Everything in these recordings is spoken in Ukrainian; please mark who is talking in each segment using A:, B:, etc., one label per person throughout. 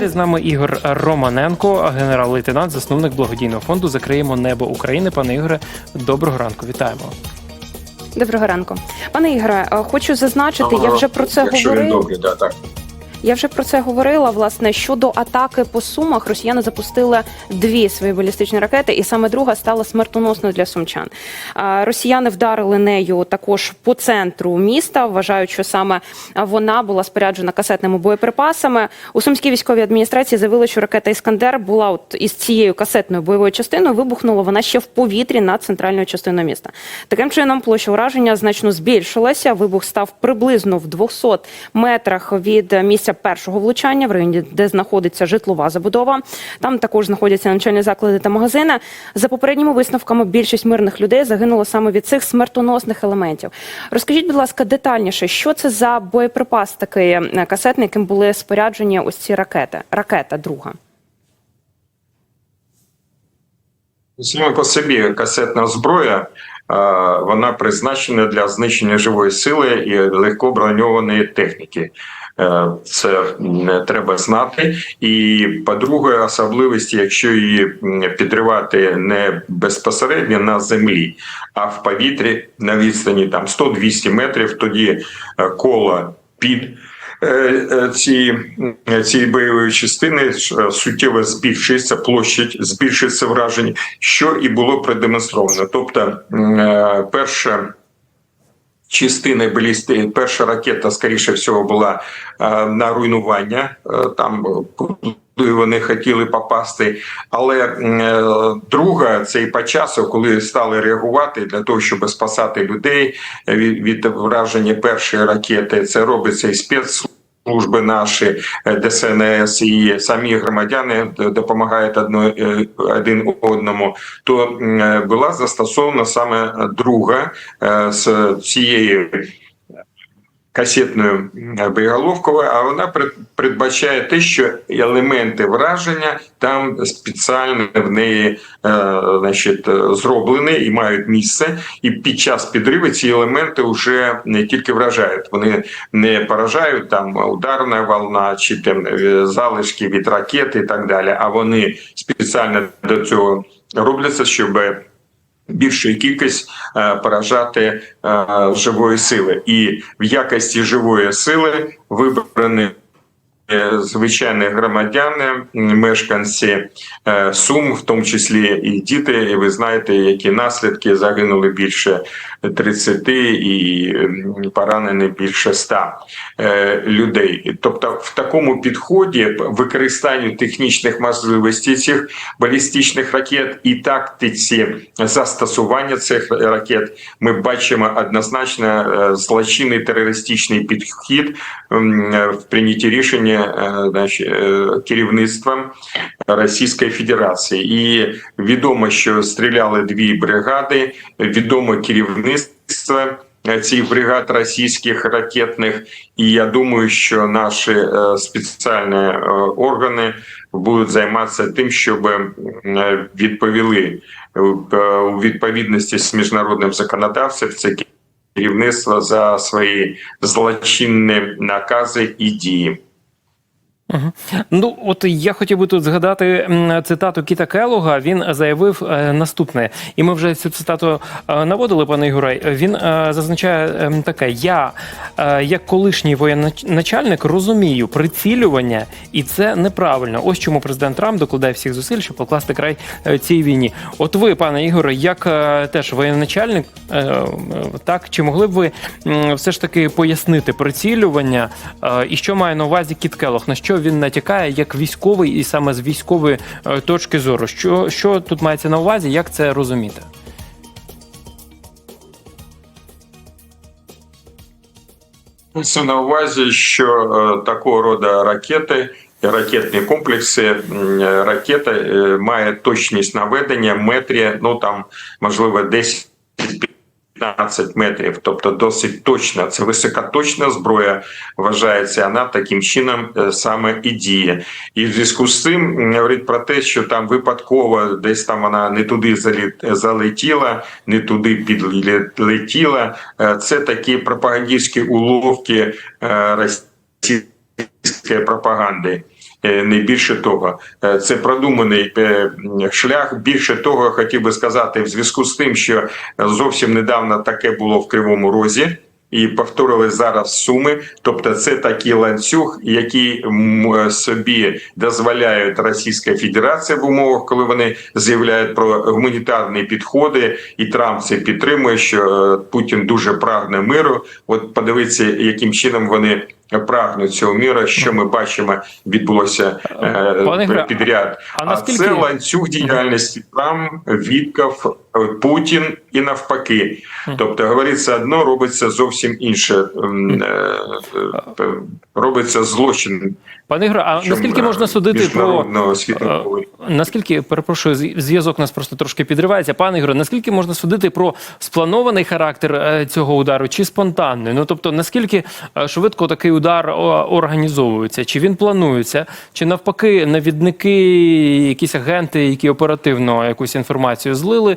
A: Далі з нами Ігор Романенко, генерал-лейтенант, засновник благодійного фонду Закриємо небо України. Пане Ігоре, доброго ранку. Вітаємо.
B: Доброго ранку, пане Ігоре. е, Хочу зазначити, я вже про це говорив.
C: добрий, да, так.
B: Я вже про це говорила. Власне щодо атаки по сумах, росіяни запустили дві свої балістичні ракети, і саме друга стала смертоносною для сумчан. Росіяни вдарили нею також по центру міста. Вважають, що саме вона була споряджена касетними боєприпасами. У сумській військовій адміністрації заявили, що ракета Іскандер була от із цією касетною бойовою частиною. Вибухнула вона ще в повітрі над центральною частиною міста. Таким чином, площа ураження значно збільшилася. Вибух став приблизно в 200 метрах від місця першого влучання, в районі, де знаходиться житлова забудова. Там також знаходяться навчальні заклади та магазини. За попередніми висновками, більшість мирних людей загинуло саме від цих смертоносних елементів. Розкажіть, будь ласка, детальніше, що це за боєприпас такий е, касетний, яким були споряджені ось ці ракети? Ракета друга.
C: Саме по собі касетна зброя, вона призначена для знищення живої сили і легко броньованої техніки. Е, Це треба знати. І по-друге, особливість, якщо її підривати не безпосередньо на землі, а в повітрі на відстані там 100-200 метрів, тоді е, коло під е, е, ці, бойові цієї бойової частини е, суттєво збільшується площадь, збільшується враження, що і було продемонстровано. Тобто, е, перша частина балісти, перша ракета, скоріше всього, була е, на руйнування е, там. Е, Куди вони хотіли попасти, але е, друга це і по часу, коли стали реагувати для того, щоб спасати людей від, від враження першої ракети, це робиться і спецслужби наші е, ДСНС і самі громадяни допомагають одно, е, один одному. То е, була застосована саме друга е, з цієї касетною боєголовкою, а вона передбачає те, що елементи враження там спеціально в неї е, значить, зроблені і мають місце. І під час підриву ці елементи вже не тільки вражають, вони не поражають там ударна волна чи там е, залишки від ракет і так далі. А вони спеціально до цього робляться, щоб більшу кількість е, поражати е, живої сили, і в якості живої сили вибрані е, звичайні громадяни, мешканці е, Сум, в тому числі і діти. І ви знаєте, які наслідки загинули більше 30 і поранені більше 100 е, людей. Тобто, в такому підході використанню технічних можливостей цих балістичних ракет і тактиці застосування цих ракет ми бачимо однозначно е, злочинний терористичний підхід е, в прийнятті рішення е, значить, е, керівництвом Російської Федерації. І відомо, що стріляли дві бригади, відомо керівництво. е, Цих бригад російських ракетних, і я думаю, що наші е, спеціальні е, органи будуть займатися тим, щоб е, відповіли е, у відповідності з міжнародним законодавством це керівництво за свої злочинні накази і дії.
A: Угу. Ну, от я хотів би тут згадати цитату Кіта Келога. Він заявив е, наступне, і ми вже цю цитату е, наводили, пане Ігоре. Він е, зазначає е, таке: я, як колишній воєначальник, розумію прицілювання, і це неправильно. Ось чому президент Трамп докладає всіх зусиль, щоб покласти край цій війні. От ви, пане Ігоре, як теж воєначальник, так чи могли б ви все ж таки пояснити прицілювання і що має на увазі Кіт Келог? На що він натякає як військовий, і саме з військової е, точки зору? Що, що тут мається на увазі? Як це розуміти?
C: Це на увазі, що е, такого роду ракети, ракетні комплекси, ракета е, має точність наведення метрі, ну там можливо 10 15 метрів, тобто досить точна. Це високоточна зброя вважається. Вона таким чином е, саме і діє. І в зв'язку з цим говорить про те, що там випадково десь там вона не туди залетіла, не туди підлетіла. Е, Це такі пропагандистські уловки е, російської пропаганди. Е, Не більше того, Е, це продуманий е, шлях. Більше того, хотів би сказати, в зв'язку з тим, що зовсім недавно таке було в Кривому Розі. І повторили зараз суми, тобто це такий ланцюг, який собі дозволяють Російська Федерація в умовах, коли вони заявляють про гуманітарні підходи, і Трамп це підтримує, що Путін дуже прагне миру. От подивіться, яким чином вони прагнуть цього міра, Що ми бачимо, відбулося е,
A: Пане
C: підряд.
A: а
C: А
A: наскільки-
C: це ланцюг діяльності там Вітков, е, Путін і навпаки. Тобто говориться одно, робиться зовсім інше. М, е, е, Робиться злочин.
A: Пане Ігоре, а наскільки можна судити про Наскільки перепрошую, зв'язок нас просто трошки підривається. Пане Ігоре, наскільки можна судити про спланований характер е, цього удару чи спонтанний? Ну тобто, наскільки швидко такий удар організовується? Чи він планується, чи навпаки, навідники, якісь агенти, які оперативно якусь інформацію злили,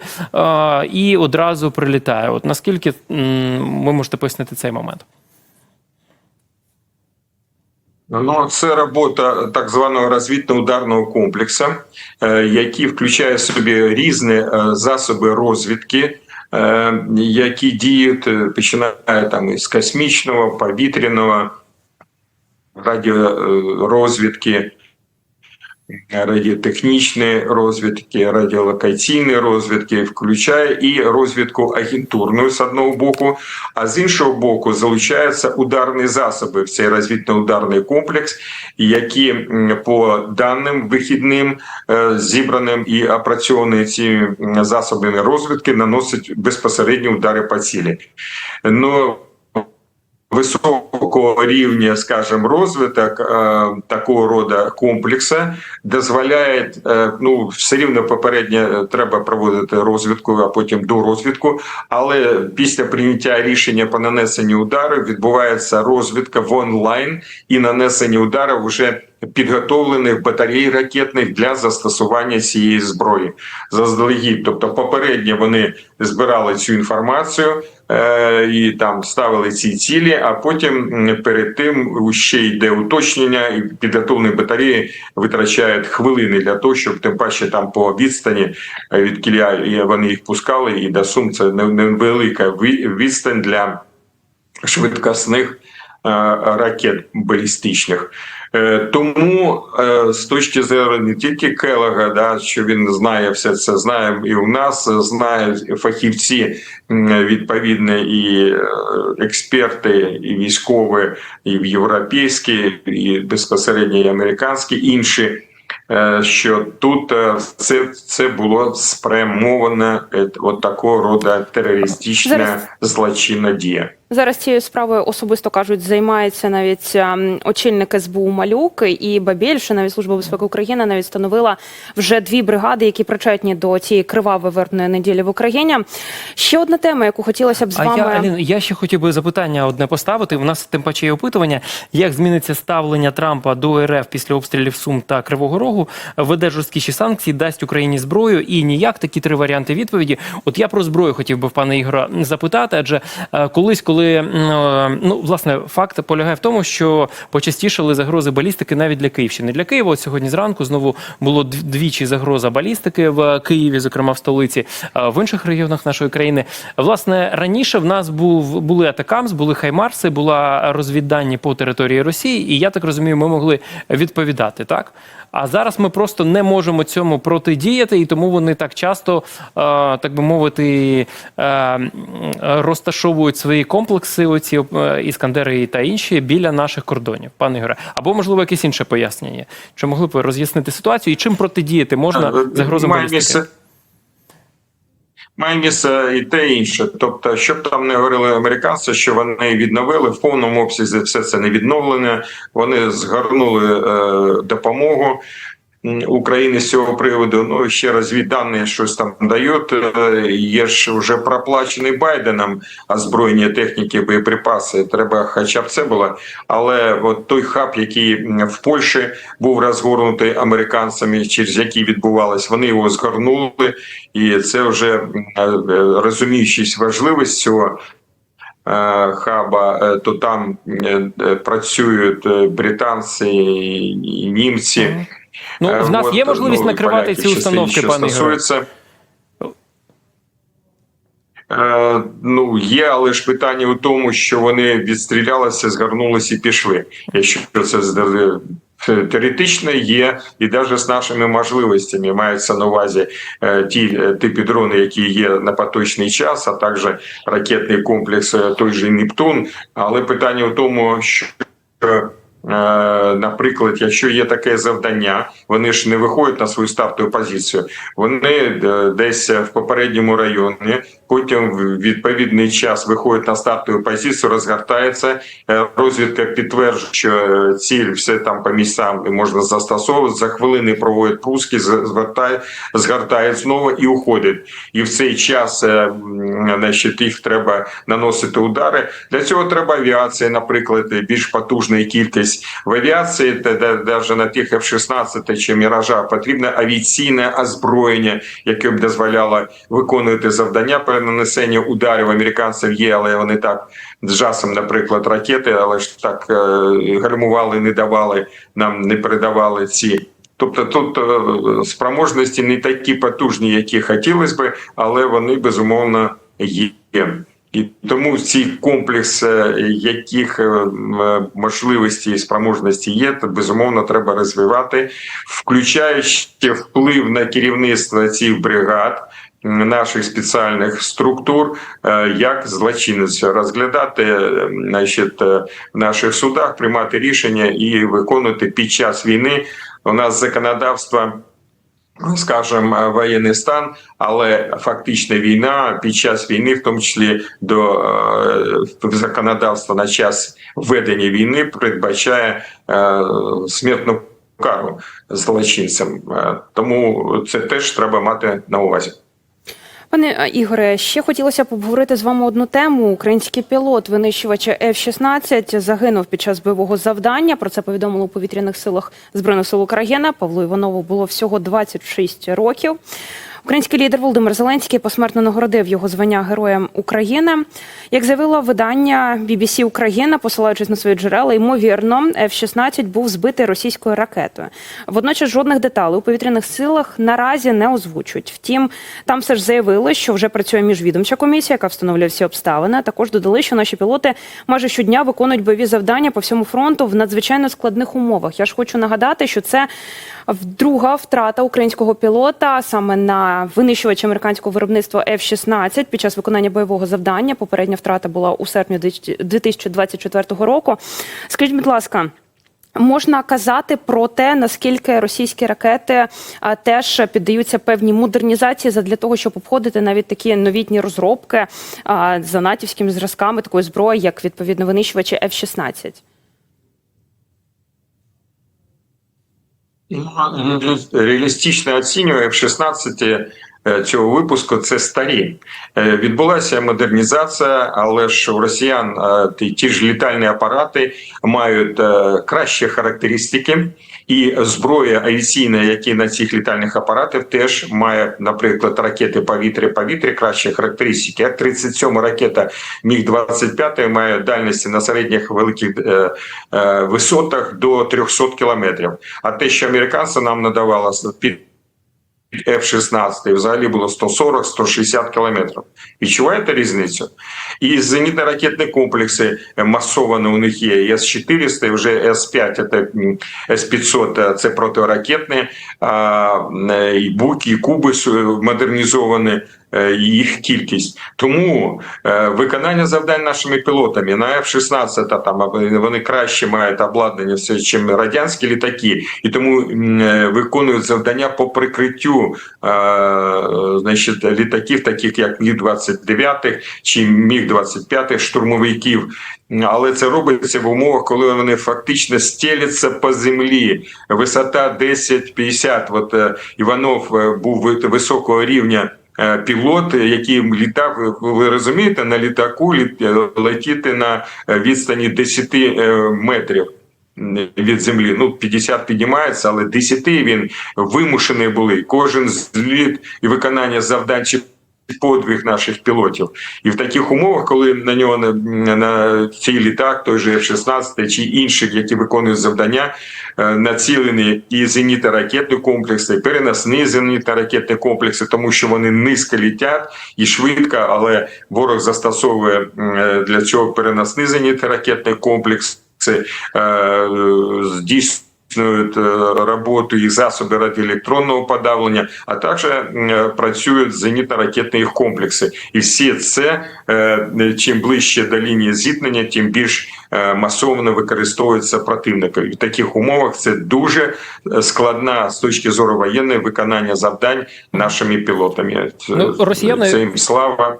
A: і одразу прилітає? От наскільки ви можете пояснити цей момент?
C: Ну, це робота так званого розвідно-ударного комплексу, е, який включає в собі різні е, засоби розвідки, е, які діють, починає там із космічного, повітряного, радіорозвідки, радіотехнічної розвідки, радіолокаційної розвідки, включає і розвідку агентурну з одного боку, а з іншого боку залучаються ударні засоби в цей розвідно-ударний комплекс, які по даним вихідним е, зібраним і опрацьовані цими засобами розвідки наносять безпосередні удари по цілі. Ну високого рівня, скажем, розвиток е, такого роду комплексу дозволяє, е, ну все рівно попередньо треба проводити розвідку, а потім до розвідку. Але після прийняття рішення по нанесенню удару відбувається розвідка в онлайн і нанесення ударів вже підготовлених батарей ракетних для застосування цієї зброї заздалегідь. Тобто, попередньо вони збирали цю інформацію е, і там ставили ці цілі, а потім перед тим ще йде уточнення, і підготовлені батареї витрачають хвилини для того, щоб тим паче там по відстані е, від кіля вони їх пускали, і до сум це не- невелика відстань для швидкісних е, ракет балістичних. Е, Тому е, з точки зору не тільки Келега, да, що він знає все це, знає і у нас, знають фахівці відповідні і е, експерти, і військові, і в європейські, і безпосередньо і американські інші. Що тут це, це було спрямовано е, от такого роду терористична злочинна дія.
B: Зараз цією справою особисто кажуть, займається навіть ем, очільник СБУ Малюк і ба більше навіть служба безпеки України навіть встановила вже дві бригади, які причетні до цієї кривавої вертної неділі в Україні. Ще одна тема, яку хотілося б з
A: А
B: вами.
A: я, Алін, я ще хотів би запитання одне поставити. У нас тим паче є опитування, як зміниться ставлення Трампа до РФ після обстрілів Сум та Кривого Рогу, веде жорсткіші санкції, дасть Україні зброю і ніяк такі три варіанти відповіді. От я про зброю хотів би в пана Ігора запитати, адже е, колись, коли м, е, ну власне факт полягає в тому, що почастішали загрози балістики навіть для Київщини. Для Києва от сьогодні зранку знову було двічі загроза балістики в Києві, зокрема в столиці, в інших регіонах нашої країни. Власне, раніше в нас був були атакамс, були хаймарси, була розвіддані по території Росії, і я так розумію, ми могли відповідати так. А зараз ми просто не можемо цьому протидіяти, і тому вони так часто, е, так би мовити, е, розташовують свої комплекси, оці е, іскандери та інші біля наших кордонів, пане Ігоре. Або можливо якесь інше пояснення. Чи могли б ви роз'яснити ситуацію і чим протидіяти можна загрозам балістики?
C: Місце і те і інше. Тобто, щоб там не говорили американці, що вони відновили в повному обсязі все це не відновлене. Вони згорнули е, допомогу. України з цього приводу. Ну ще розвіддані щось там дають. Е, Є ж вже проплачений Байденом озброєння техніки, боєприпаси. Треба, хоча б це було. Але от той хаб, який в Польщі був розгорнутий американцями, через який відбувалось, вони його згорнули, і це вже е, розуміючись важливість цього. е, хаба, то там працюють британці і німці.
A: Ну,
C: Е,
A: в нас
C: от,
A: є можливість
C: ну,
A: накривати ці установки, пане
C: стосується. Е, ну, є, але ж питання у тому, що вони відстрілялися, згорнулися і пішли. Якщо це теоретично є, і навіть з нашими можливостями мається на увазі е, ті е, типи дрони, які є на поточний час, а також ракетний комплекс е, той же Нептун. Але питання в тому, що е, Наприклад, якщо є таке завдання, вони ж не виходять на свою стартову позицію. Вони е, десь в попередньому районі, потім в відповідний час виходять на стартову позицію, розгортається. Е, Розвідка підтверджує, що е, ціль все там по місцям можна застосовувати. За хвилини проводять пуски, з- звертають, згортають знову і уходять. І в цей час е, значить, їх треба наносити удари. Для цього треба авіація, наприклад, більш потужна кількість. В авіації, та навіть на тих F-16 чи Міража, потрібне авіаційне озброєння, яке б дозволяло виконувати завдання при нанесенні ударів. Американців є, але вони так з жасом, наприклад, ракети, але ж так е, гальмували, не давали, нам не передавали ці. Тобто тут е, спроможності не такі потужні, які хотілося би, але вони безумовно є. І тому ці комплекс, яких е, е, можливості і спроможності є, то безумовно треба розвивати, включаючи вплив на керівництво цих бригад. Наших спеціальних структур е, як злочинець розглядати значить, в наших судах, приймати рішення і виконувати під час війни. У нас законодавство скажем, воєнний стан, але фактична війна під час війни, в тому числі до е, законодавства на час ведення війни, передбачає е, смертну кару злочинцям. Е, Тому це теж треба мати на увазі.
B: Пане Ігоре, ще хотілося б обговорити з вами одну тему. Український пілот винищувача F-16 загинув під час бойового завдання. Про це повідомило у повітряних силах збройних сил України. Павлу Іванову було всього 26 років. Український лідер Володимир Зеленський посмертно нагородив його звання Героєм України. Як заявило видання BBC Україна, посилаючись на свої джерела, ймовірно, F-16 був збитий російською ракетою. Водночас жодних деталей у повітряних силах наразі не озвучують. Втім, там все ж заявили, що вже працює міжвідомча комісія, яка встановлює всі обставини. Також додали, що наші пілоти майже щодня виконують бойові завдання по всьому фронту в надзвичайно складних умовах. Я ж хочу нагадати, що це друга втрата українського пілота саме на винищувач американського виробництва F-16 під час виконання бойового завдання. Попередня втрата була у серпні 2024 року. Скажіть, будь ласка. Можна казати про те, наскільки російські ракети теж піддаються певній модернізації для того, щоб обходити навіть такі новітні розробки за натівськими зразками такої зброї, як відповідно винищувачі F-16?
C: Ну, Реалістично оцінює F-16 е, цього випуску. Це старі. Е, Відбулася модернізація, але ж у росіян е, ті, ті ж літальні апарати мають е, кращі характеристики, і зброя авіаційна, які на цих літальних апаратах, теж має, наприклад, ракети повітря-повітря кращі характеристики. Як 37 ракета Міг 25 має дальності на середніх великих е, е, висотах до 300 кілометрів. А те, що американці нам надавали під F-16 взагалі було 140-160 кілометрів. Відчуваєте різницю? І зенітно-ракетні комплекси масовані у них є. С-400 вже С-5, С-500 це протиракетні, е, і буки, і куби модернізовані, е, їх кількість. Тому е, виконання завдань нашими пілотами на F-16 там вони краще мають обладнання все, ніж радянські літаки, і тому е, виконують завдання по прикриттю е, значить, літаків, таких як Міг-29 чи Міг-25 штурмовиків. Але це робиться в умовах, коли вони фактично стеляться по землі. Висота 10-50. От е, Іванов е, був високого рівня. Е, Пілот, який літав, ви- розумієте, на літаку літ- летіти на відстані 10 е, метрів від землі. Ну, 50 піднімається, але 10 він вимушений були. Кожен зліт і виконання завдань чи подвиг наших пілотів. І в таких умовах, коли на нього на, на цей літак, той же F-16 чи інших, які виконують завдання, е, націлені і зенітно-ракетні комплекси, і переносні зенітно-ракетні комплекси, тому що вони низько літять і швидко, але ворог застосовує е, для цього переносні зенітно-ракетні комплекси, е, здійснює роботу їх засоби радіоелектронного подавлення, а також е, працюють зенітно-ракетні їх комплекси. І всі це е, чим ближче до лінії зіткнення, тим більш е, масово використовується противником. І в таких умовах це дуже е, складна з точки зору воєнної виконання завдань нашими пілотами.
A: Ну, росіяни-
C: це їм слава.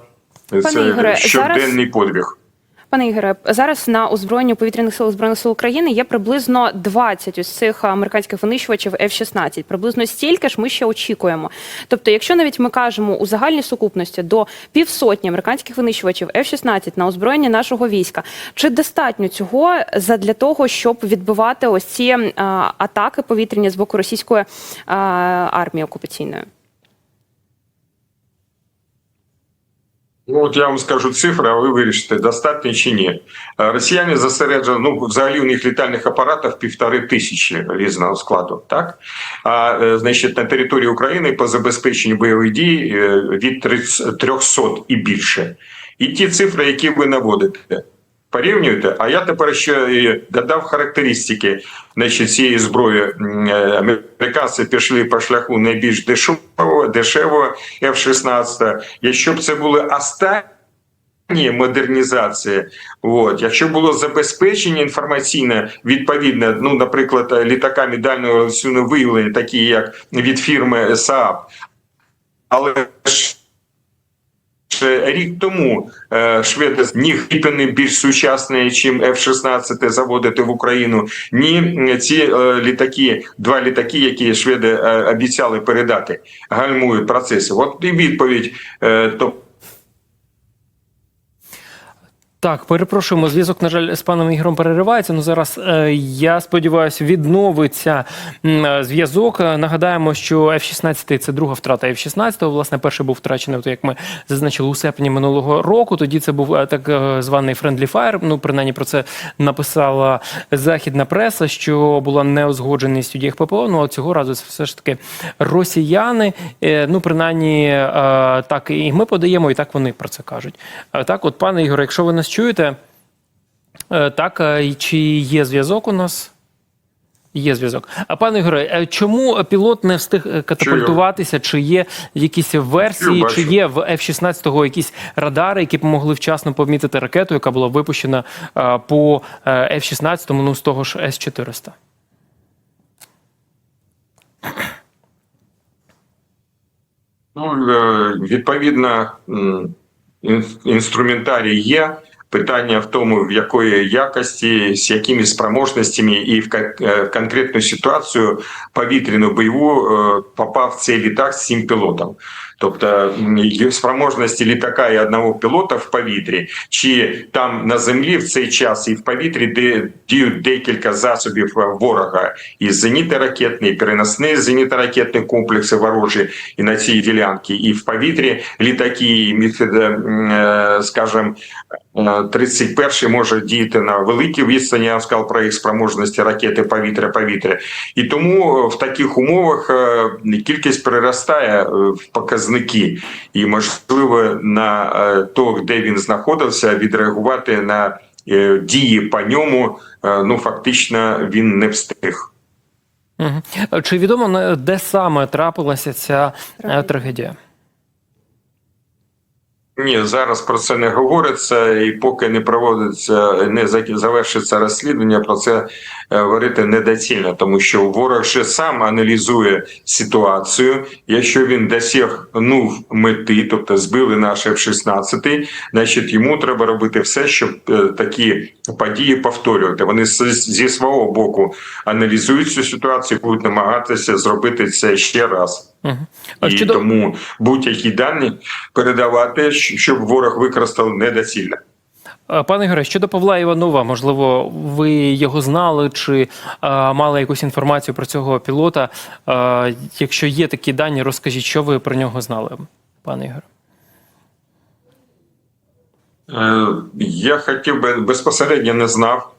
C: Це
B: Ігоре,
C: щоденний подвиг.
B: Пане Ігоре, зараз на озброєнні повітряних сил збройних сил України є приблизно 20 ось цих американських винищувачів F-16. Приблизно стільки ж ми ще очікуємо. Тобто, якщо навіть ми кажемо у загальній сукупності до півсотні американських винищувачів F-16 на озброєнні нашого війська, чи достатньо цього для того, щоб відбивати ось ці а, атаки повітряні з боку російської а, армії окупаційної?
C: Ну, от я вам скажу цифри, а ви вирішите, достатньо чи ні. Е, Росіяни зосереджені, ну, взагалі у них літальних апаратів півтори тисячі різного складу, так? А, е, значить, на території України по забезпеченню бойових дій е, від 300 і більше. І ті цифри, які ви наводите, порівнюєте, а я тепер ще і додав характеристики значить, цієї зброї. Е, Американці пішли по шляху найбільш дешевого, дешевого F-16. Якщо б це були останні модернізації, от, якщо було забезпечення інформаційне відповідне, ну, наприклад, літаками дальнього виявлення, такі як від фірми Saab, але ж Рік тому е, шведи ні Гріпени більш сучасні, чим F-16 заводити в Україну, ні ці е, літаки, два літаки, які шведи е, обіцяли передати, гальмують процеси. От і відповідь. тобто. то
A: Так, перепрошуємо, зв'язок, на жаль, з паном Ігорем переривається. Ну зараз е, я сподіваюся, відновиться е, зв'язок. Е, Нагадаємо, що F-16 – це друга втрата F-16. Власне, перший був втрачений, от як ми зазначили у серпні минулого року. Тоді це був е, так е, званий Friendly Fire. Ну, принаймні про це написала західна преса, що була неузгодженість у діях ППО. Ну а цього разу це все ж таки росіяни. Е, Ну, принаймні, е, так і ми подаємо, і так вони про це кажуть. Е, Так, от, пане Ігоре, якщо ви нас чуєте, е, так, е, чи є зв'язок у нас? Є зв'язок. А пане Ігоре, чому пілот не встиг е, катапультуватися? Чи є якісь версії, чи є в F-16 якісь радари, які б могли вчасно помітити ракету, яка була випущена по е, F-16, ну з того ж С-400?
C: Ну, відповідно, інструментарій є. Питання в тому, в якої якості, з якими спроможностями і в е, конкретну ситуацію повітряну бойову е, попав цей літак з цим пілотом. Тобто є спроможності літака і одного пілота в повітрі, чи там на землі в цей час і в повітрі, де діють декілька засобів е, ворога, і зенітно-ракетні, і переносні зенітно-ракетні комплекси ворожі, і на цій ділянці, і в повітрі літаки, міфід, е, скажімо, е, 31-й може діяти на великій відстані. Я сказав про їх спроможності ракети повітря-повітря. І тому е, в таких умовах е, кількість переростає е, в показники, і можливо на е, то, де він знаходився, відреагувати на е, дії по ньому. е, Ну фактично він не встиг.
A: Чи відомо на- де саме трапилася ця трагедія? трагедія?
C: Ні, зараз про це не говориться, і поки не проводиться, не завершиться розслідування, про це е, говорити недоцільно, тому що ворог ще сам аналізує ситуацію. Якщо він досягнув мети, тобто збили наш F-16, значить йому треба робити все, щоб е, такі події повторювати. Вони зі свого боку аналізують цю ситуацію, будуть намагатися зробити це ще раз.
A: Угу. А
C: І
A: щодо...
C: тому будь-які дані передавати, щоб ворог використав недоцільно.
A: Пане Ігоре, щодо Павла Іванова, можливо, ви його знали чи е, мали якусь інформацію про цього пілота? Е, якщо є такі дані, розкажіть, що ви про нього знали, пане Ігоре?
C: Е, Я хотів би безпосередньо не знав.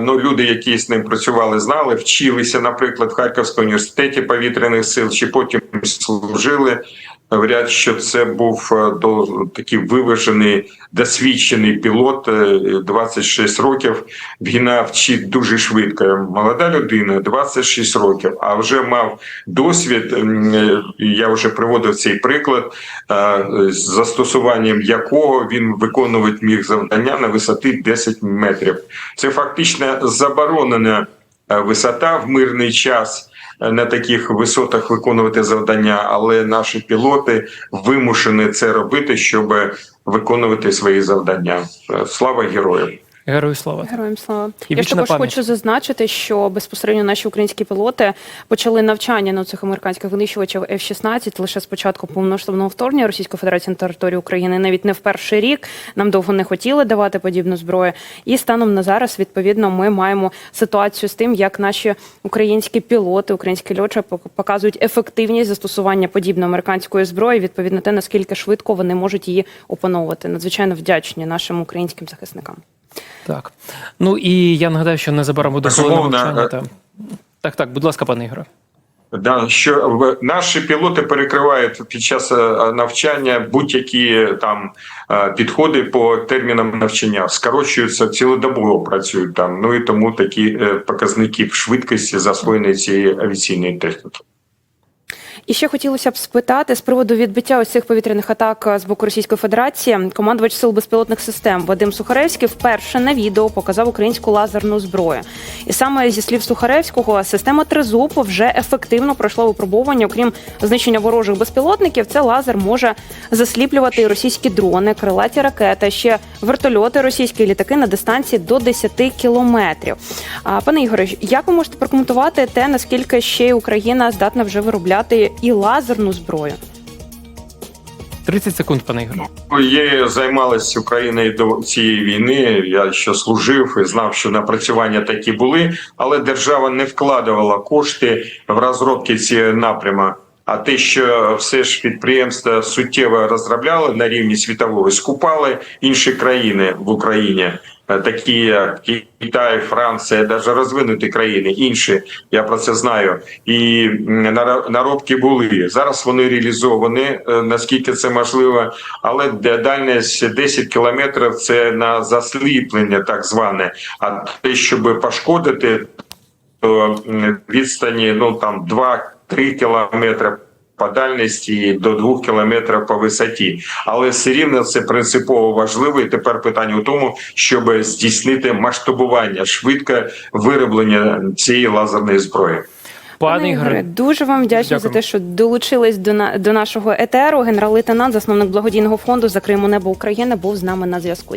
C: Ну, люди, які з ним працювали, знали, вчилися, наприклад, в Харківському університеті повітряних сил, чи потім служили. Говорять, що це був е, до такий виважений, досвідчений пілот, е, 26 років. Війна вчить дуже швидко. Молода людина, 26 років, а вже мав досвід. е, Я вже приводив цей приклад, е, з застосуванням якого він виконувати міг завдання на висоти 10 метрів. Це фактично заборонена е, висота в мирний час. На таких висотах виконувати завдання, але наші пілоти вимушені це робити, щоб виконувати свої завдання. Слава героям!
A: Герою слава.
B: Героям слава.
A: І
B: Я ж також
A: пам'ять.
B: хочу зазначити, що безпосередньо наші українські пілоти почали навчання на цих американських винищувачів F-16 лише з початку повномасштабного вторгнення Російської Федерації на територію України. Навіть не в перший рік нам довго не хотіли давати подібну зброю. І станом на зараз, відповідно, ми маємо ситуацію з тим, як наші українські пілоти, українські льотчі пок- показують ефективність застосування подібної американської зброї. Відповідно, те наскільки швидко вони можуть її опановувати. Надзвичайно вдячні нашим українським захисникам.
A: Так. Ну і я нагадаю, що незабаром буде мовчання.
C: е,
A: Та... Так, так, будь ласка, пане Ігоре.
C: Да, що наші пілоти перекривають під час е, навчання будь-які там е, підходи по термінам навчання, скорочуються цілодобово працюють там. Ну і тому такі показники в швидкості засвоєння цієї авіаційної техніки.
B: І ще хотілося б спитати з приводу відбиття ось цих повітряних атак з боку Російської Федерації. Командувач сил безпілотних систем Вадим Сухаревський вперше на відео показав українську лазерну зброю. І саме зі слів Сухаревського, система Тризуб вже ефективно пройшла випробування. Окрім знищення ворожих безпілотників, це лазер може засліплювати російські дрони, крилаті ракети, ще вертольоти, російські літаки на дистанції до 10 кілометрів. А, Пане Ігоре, як ви можете прокоментувати те, наскільки ще Україна здатна вже виробляти і лазерну зброю?
A: 30 секунд, пане Ігоре.
C: Є займалася Україною до цієї війни. Я ще служив і знав, що напрацювання такі були, але держава не вкладувала кошти в розробки цього напряму. А те, що все ж підприємства суттєво розробляли на рівні світового, скупали інші країни в Україні, такі як Китай, Франція, навіть розвинуті країни, інші. Я про це знаю. І наробки були зараз. Вони реалізовані е, наскільки це можливо, але дальність 10 кілометрів це на засліплення, так зване. А те, щоб пошкодити, то відстані ну там 2-3 кілометри по дальності до 2 кілометрів по висоті. Але все рівно це принципово важливо. І тепер питання у тому, щоб здійснити масштабування, швидке вироблення цієї лазерної зброї.
A: Пане Ігоре,
B: дуже вам вдячні за те, що долучились до на до нашого етеру. Генерал-лейтенант, засновник благодійного фонду Закриємо небо України, був з нами на зв'язку.